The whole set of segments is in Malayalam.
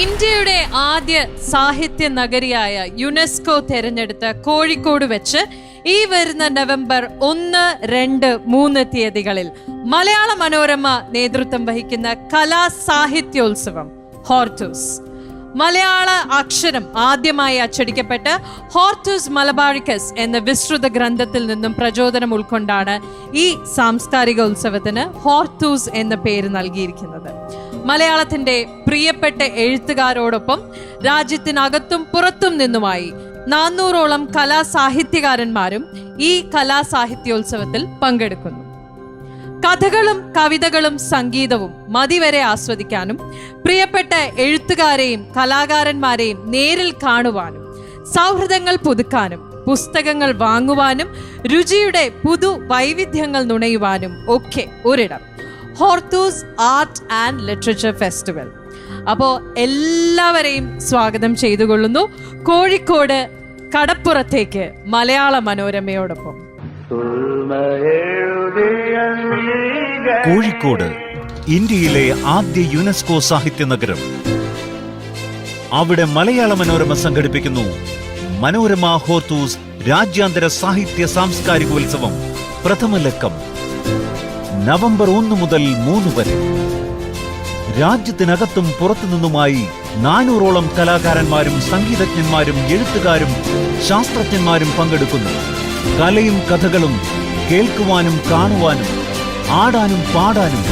ഇന്ത്യയുടെ ആദ്യ സാഹിത്യ നഗരിയായ യുനെസ്കോ തെരഞ്ഞെടുത്ത കോഴിക്കോട് വെച്ച് ഈ വരുന്ന നവംബർ ഒന്ന് രണ്ട് മൂന്ന് തീയതികളിൽ മലയാള മനോരമ നേതൃത്വം വഹിക്കുന്ന കലാ സാഹിത്യോത്സവം ഹോർട്ടൂസ്. മലയാള അക്ഷരം ആദ്യമായി അച്ചടിക്കപ്പെട്ട് ഹോർട്ടൂസ് മലബാറിക്കസ് എന്ന വിസ്തൃത ഗ്രന്ഥത്തിൽ നിന്നും പ്രചോദനം ഉൾക്കൊണ്ടാണ് ഈ സാംസ്കാരിക ഉത്സവത്തിന് ഹോർട്ടൂസ് എന്ന പേര് നൽകിയിരിക്കുന്നത്. മലയാളത്തിന്റെ പ്രിയപ്പെട്ട എഴുത്തുകാരോടൊപ്പം രാജ്യത്തിനകത്തും പുറത്തും നിന്നുമായി നാനൂറോളം കലാസാഹിത്യകാരന്മാരും ഈ കലാസാഹിത്യോത്സവത്തിൽ പങ്കെടുക്കുന്നു. കഥകളും കവിതകളും സംഗീതവും മതിവരെ ആസ്വദിക്കാനും പ്രിയപ്പെട്ട എഴുത്തുകാരെയും കലാകാരന്മാരെയും നേരിൽ കാണുവാനും സൗഹൃദങ്ങൾ പുതുക്കാനും പുസ്തകങ്ങൾ വാങ്ങുവാനും രുചിയുടെ പുതു വൈവിധ്യങ്ങൾ നുണയുവാനും ഒക്കെ ഒരിടം. Hortus art and literature festival. അപ്പോൾ എല്ലാവരെയും സ്വാഗതം ചെയ്തുകൊള്ളുന്നു. കോഴിക്കോട് കടപ്പുറത്തേക്ക് മലയാള മനോരമയോടൊപ്പം. കോഴിക്കോട് ഇന്ത്യയിലെ ആദ്യ യുനെസ്കോ സാഹിത്യ നഗരം. അവിടെ മലയാള മനോരമ സംഘടിപ്പിക്കുന്നു മനോരമ ഹോർത്തൂസ് രാജ്യാന്തര സാഹിത്യ സാംസ്കാരികോത്സവം. പ്രഥമ ലക്കം നവംബർ ഒന്ന് മുതൽ മൂന്ന് വരെ. രാജ്യത്തിനകത്തും പുറത്തുനിന്നുമായി നാനൂറോളം കലാകാരന്മാരും സംഗീതജ്ഞന്മാരും എഴുത്തുകാരും ശാസ്ത്രജ്ഞന്മാരും പങ്കെടുക്കുന്നു. കലയും കഥകളും കേൾക്കുവാനും കാണുവാനും ആടാനും പാടാനും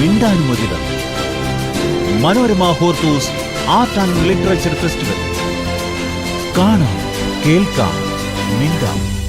മിണ്ടാനും ഒരിടം Manorama Hortus art and literature festival. കാണാം കേൾക്കാം മിണ്ടാം.